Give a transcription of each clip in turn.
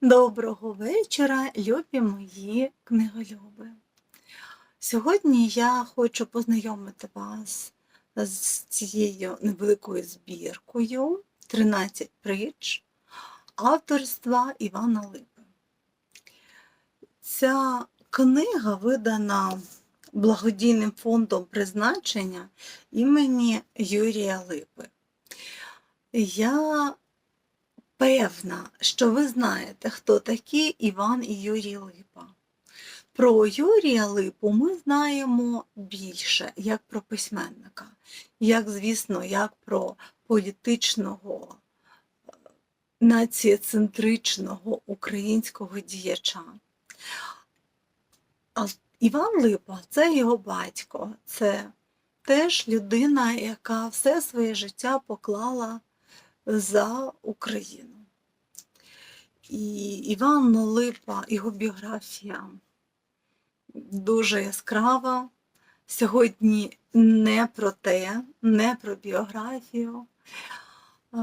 Доброго вечора, любі мої книголюби. Сьогодні я хочу познайомити вас з цією невеликою збіркою 13 притч авторства Івана Липи. Ця книга видана благодійним фондом призначення імені Юрія Липи. Я певна, що ви знаєте, хто такі Іван і Юрій Липа. Про Юрія Липу ми знаємо більше, як про письменника, як, звісно, як про політичного, е, націєцентричного українського діяча. А Іван Липа це його батько, це теж людина, яка все своє життя поклала за Україну. І Іван Липа, його біографія дуже яскрава. Сьогодні не про те, не про біографію.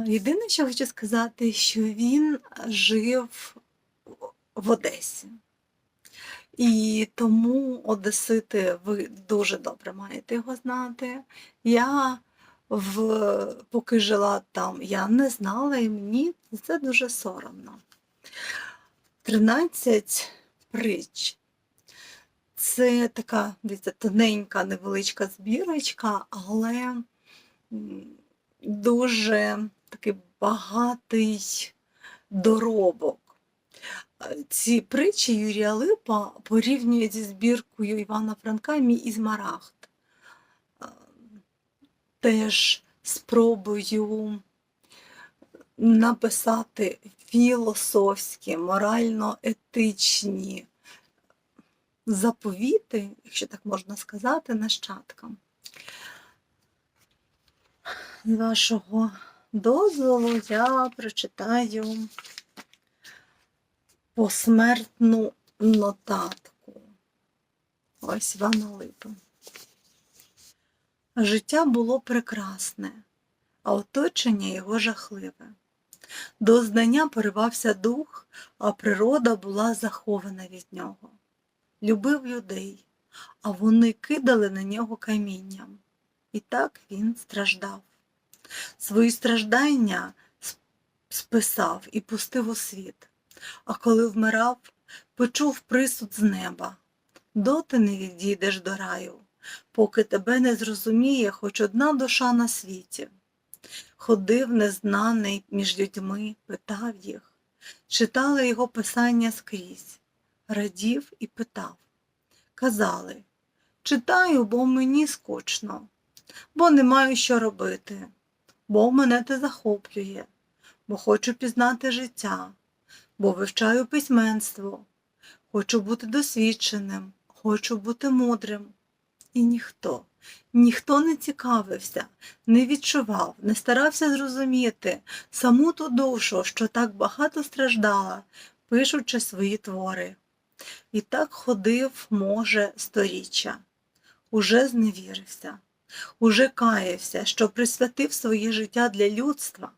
Єдине, що хочу сказати, що він жив в Одесі. І тому Одесити ви дуже добре маєте його знати. Я в, поки жила там, я не знала і мені це дуже соромно. 13 притч. Це така дивіться, тоненька, невеличка збірочка, але дуже такий багатий доробок. Е, Ці притчі Юрія Липа порівнюють зі збіркою Івана Франка Мій Ізмарагд. Теж спробую написати філософські, морально-етичні заповіти, якщо так можна сказати, нащадкам. З вашого дозволу я прочитаю посмертну нотатку. Ось Івана Липи. Життя було прекрасне, а оточення його жахливе. До знання поривався дух, а природа була захована від нього. Любив людей, а вони кидали на нього камінням. І так він страждав. Свої страждання списав і пустив у світ. А коли вмирав, почув присуд з неба. Доти не відійдеш до раю, поки тебе не зрозуміє хоч одна душа на світі. Ходив незнаний між людьми, питав їх, читали його писання скрізь, радів і питав. Казали, читаю, бо мені скучно, бо не маю що робити, бо мене те захоплює, бо хочу пізнати життя, бо вивчаю письменство, хочу бути досвідченим, хочу бути мудрим. І ніхто, ніхто не цікавився, не відчував, не старався зрозуміти саму ту душу, що так багато страждала, пишучи свої твори. І так ходив, може, сторіччя. Уже зневірився, уже каявся, що присвятив своє життя для людства.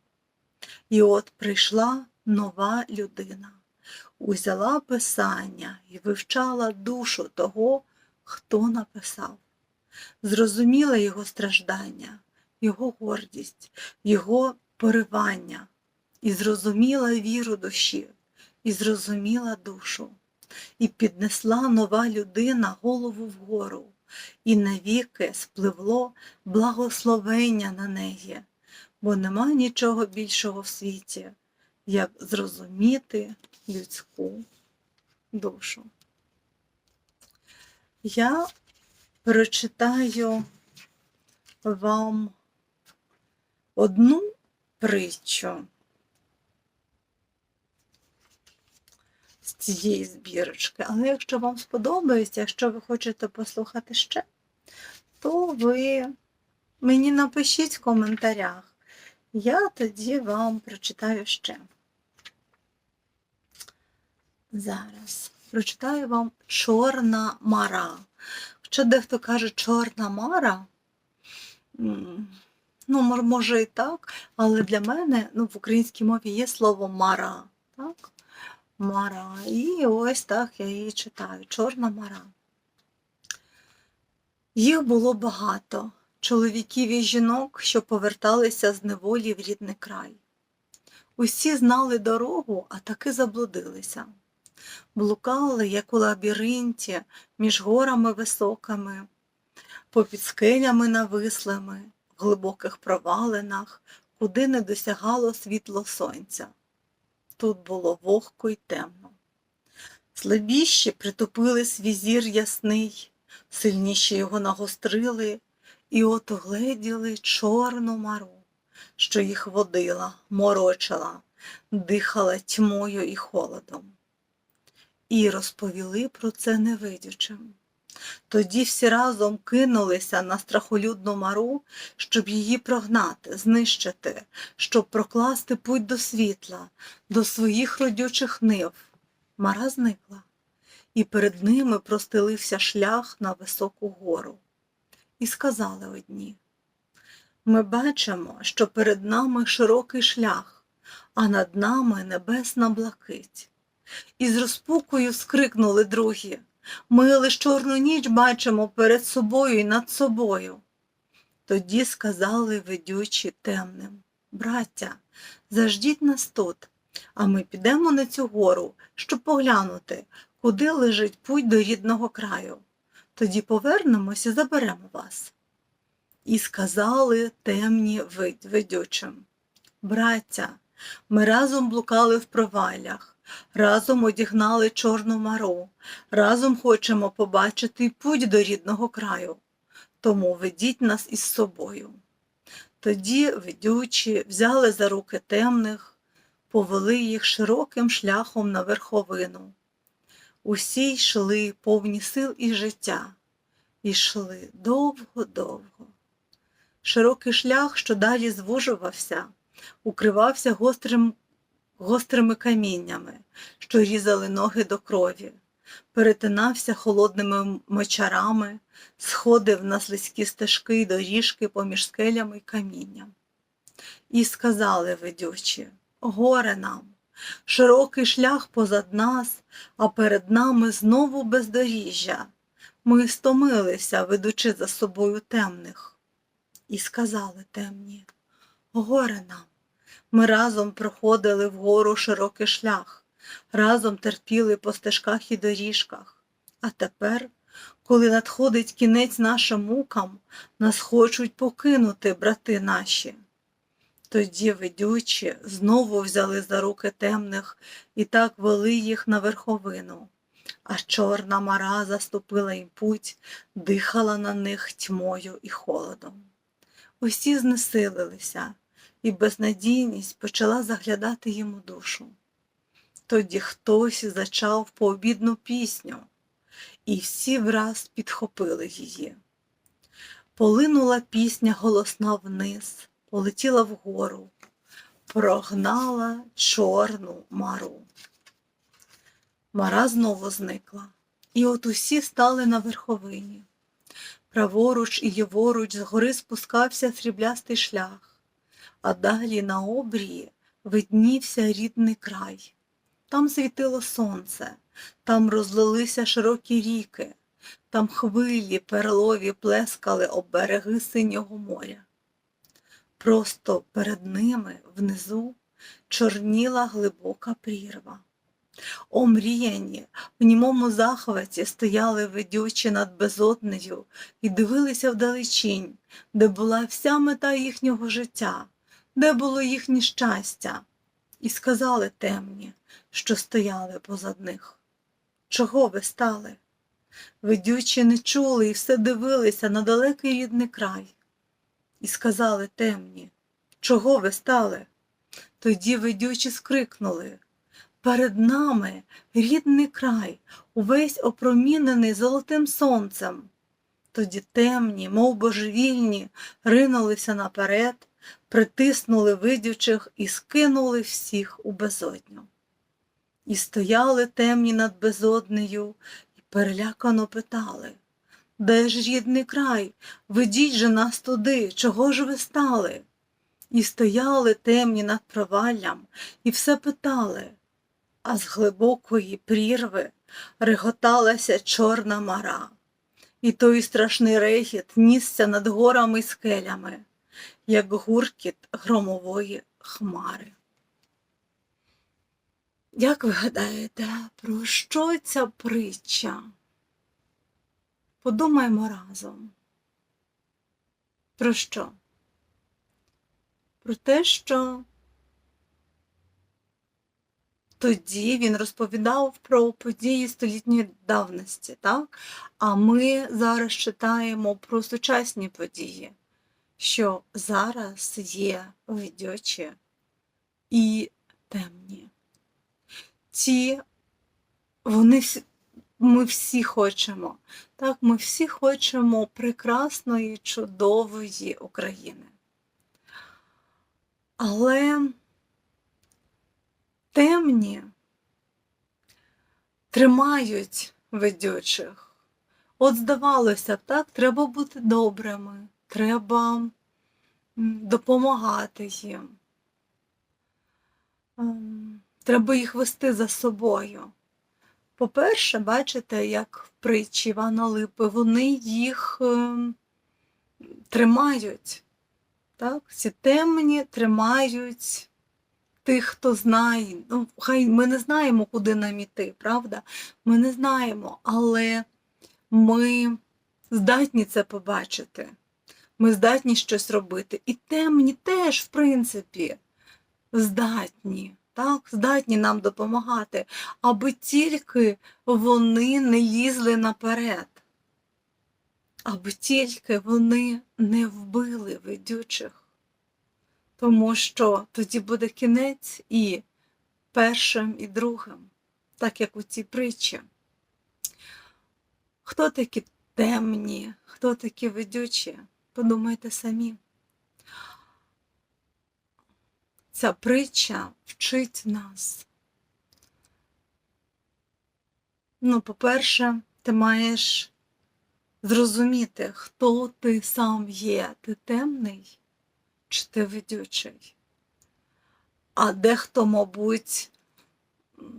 І от прийшла нова людина, узяла писання і вивчала душу того, хто написав. Зрозуміла його страждання, його гордість, його поривання, і зрозуміла віру душі, і зрозуміла душу, і піднесла нова людина голову вгору, і навіки спливло благословення на неї, бо нема нічого більшого в світі, як зрозуміти людську душу. Я прочитаю вам одну притчу з цієї збірочки, але якщо вам сподобається, якщо ви хочете послухати ще, то ви мені напишіть в коментарях. Я тоді вам прочитаю ще. Зараз прочитаю вам Чорна мара. Хоча дехто каже Чорна мара, ну, може і так, але для мене ну, в українській мові є слово мара. Так? Мара. І ось так я її читаю. Чорна мара. Їх було багато чоловіків і жінок, що поверталися з неволі в рідний край. Усі знали дорогу, а таки заблудилися. Блукали, як у лабіринті, між горами високими, попід скелями навислими, в глибоких провалинах, куди не досягало світло сонця. Тут було вогко й темно. Слабіші притупили свій зір ясний, сильніші його нагострили, і от угледіли чорну мару, що їх водила, морочила, дихала тьмою і холодом. І розповіли про це невидючим. Тоді всі разом кинулися на страхолюдну мару, щоб її прогнати, знищити, щоб прокласти путь до світла, до своїх родючих нив. Мара зникла, і перед ними простелився шлях на високу гору. І сказали одні: Ми бачимо, що перед нами широкий шлях, а над нами небесна блакить. І з розпукою скрикнули другі. Ми лиш чорну ніч бачимо перед собою і над собою. Тоді сказали ведючі темним Браття, заждіть нас тут, а ми підемо на цю гору, щоб поглянути, куди лежить путь до рідного краю. Тоді повернемось і заберемо вас. І сказали темні ведючим Браття, ми разом блукали в провалях, разом одігнали чорну мару, разом хочемо побачити путь до рідного краю, тому ведіть нас із собою. Тоді ведючі взяли за руки темних, повели їх широким шляхом на верховину. Усі йшли повні сил і життя, йшли довго-довго. Широкий шлях, що далі звужувався, укривався гострим, гострими каміннями, що різали ноги до крові, перетинався холодними мочарами, сходив на слизькі стежки й доріжки поміж скелями й камінням. І сказали ведючі, горе нам, широкий шлях позад нас, а перед нами знову бездоріжжя. Ми стомилися, ведучи за собою темних. І сказали темні, горе нам. Ми разом проходили вгору широкий шлях, разом терпіли по стежках і доріжках. А тепер, коли надходить кінець нашим мукам, нас хочуть покинути, брати наші. Тоді ведючі знову взяли за руки темних і так вели їх на верховину, а чорна мара заступила їм путь, дихала на них тьмою і холодом. Усі знесилилися, і безнадійність почала заглядати їм у душу. Тоді хтось зачав пообідну пісню, і всі враз підхопили її. Полинула пісня голосна вниз, полетіла вгору, прогнала чорну мару. Мара знову зникла, і от усі стали на верховині. Праворуч і ліворуч згори спускався сріблястий шлях, а далі на обрії виднівся рідний край. Там світило сонце, там розлилися широкі ріки, там хвилі перлові плескали об береги синього моря. Просто перед ними внизу чорніла глибока прірва. Омріяні, в німому захваті стояли ведючі над безоднею і дивилися вдалечінь, де була вся мета їхнього життя, де було їхнє щастя, і сказали темні, що стояли позад них. Чого ви стали? Ведючі не чули і все дивилися на далекий рідний край. І сказали темні, чого ви стали? Тоді ведючі скрикнули. Перед нами рідний край, увесь опромінений золотим сонцем. Тоді темні, мов божевільні, ринулися наперед, притиснули видючих і скинули всіх у безодню. І стояли темні над безоднею і перелякано питали Де ж рідний край? Ведіть же нас туди, чого ж ви стали? І стояли темні над проваллям, і все питали а з глибокої прірви реготалася чорна мара, і той страшний регіт нісся над горами й скелями, як гуркіт громової хмари. Як ви гадаєте, про що ця притча? Подумаймо разом. Про що? Про те, що тоді він розповідав про події столітньої давності, так? А ми зараз читаємо про сучасні події, що зараз є видючі і темні. Ці, вони ми всі хочемо, так, ми всі хочемо прекрасної, чудової України. Але темні тримають ведючих. От здавалося б, так, треба бути добрими, треба допомагати їм. Ем, Треба їх вести за собою. По-перше, бачите, як в притчі Івана Липи, вони їх ем, тримають. Так? Ці темні тримають тих, хто знає. Ну, хай ми не знаємо, куди нам іти, правда? Ми не знаємо, але ми здатні це побачити. Ми здатні щось робити. І темні теж, в принципі, здатні. Так, здатні нам допомагати, аби тільки вони не лізли наперед, аби тільки вони не вбили ведючих тому що тоді буде кінець і першим, і другим, так як у цій притчі. Хто такі темні, хто такі ведючі? Подумайте самі. Ця притча вчить нас. Ну, по-перше, ти маєш зрозуміти, хто ти сам є. Ти темний чи ти ведючий. А дехто, мабуть,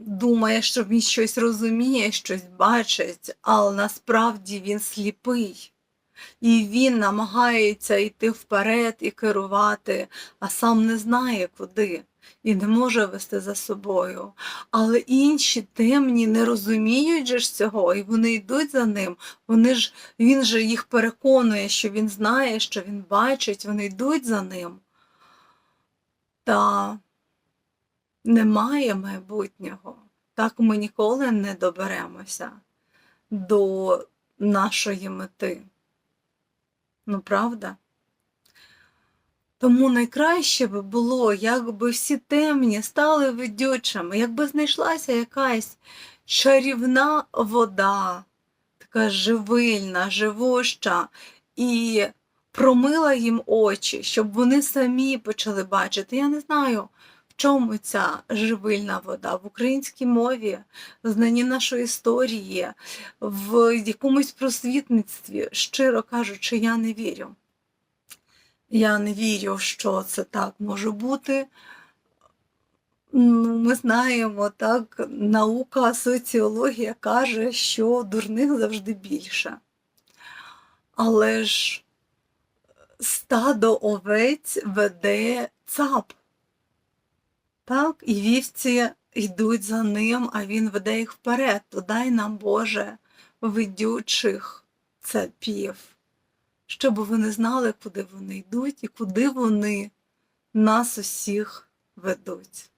думає, що він щось розуміє, щось бачить, але насправді він сліпий. І він намагається йти вперед і керувати, а сам не знає куди і не може вести за собою. Але інші темні не розуміють же ж цього, і вони йдуть за ним. Вони ж, Він же їх переконує, що він знає, що він бачить, вони йдуть за ним. Та немає майбутнього. Так ми ніколи не доберемося до нашої мети. Ну, правда? Тому найкраще би було, якби всі темні стали ведючими, якби знайшлася якась чарівна вода, така живильна, живуща, і промила їм очі, щоб вони самі почали бачити. Я не знаю, чому ця живильна вода, в українській мові, в знанні нашої історії, в якомусь просвітництві, щиро кажучи, я не вірю. Я не вірю, що це так може бути. Ну, Ми знаємо, так, наука, соціологія каже, що дурних завжди більше. Але ж стадо овець веде цап. Так, і вівці йдуть за ним, а він веде їх вперед. То дай нам, Боже, ведючих цапів щоб вони знали, куди вони йдуть і куди вони нас усіх ведуть.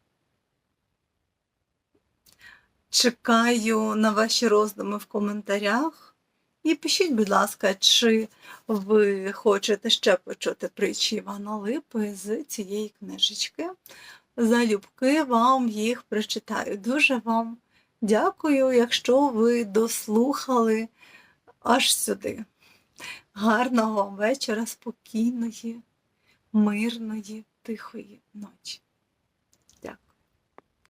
Чекаю на ваші роздуми в коментарях. І пишіть, будь ласка, чи ви хочете ще почути притчі Івана Липи з цієї книжечки. Залюбки вам їх прочитаю. Дуже вам дякую, якщо ви дослухали аж сюди. Гарного вечора, спокійної, мирної, тихої ночі.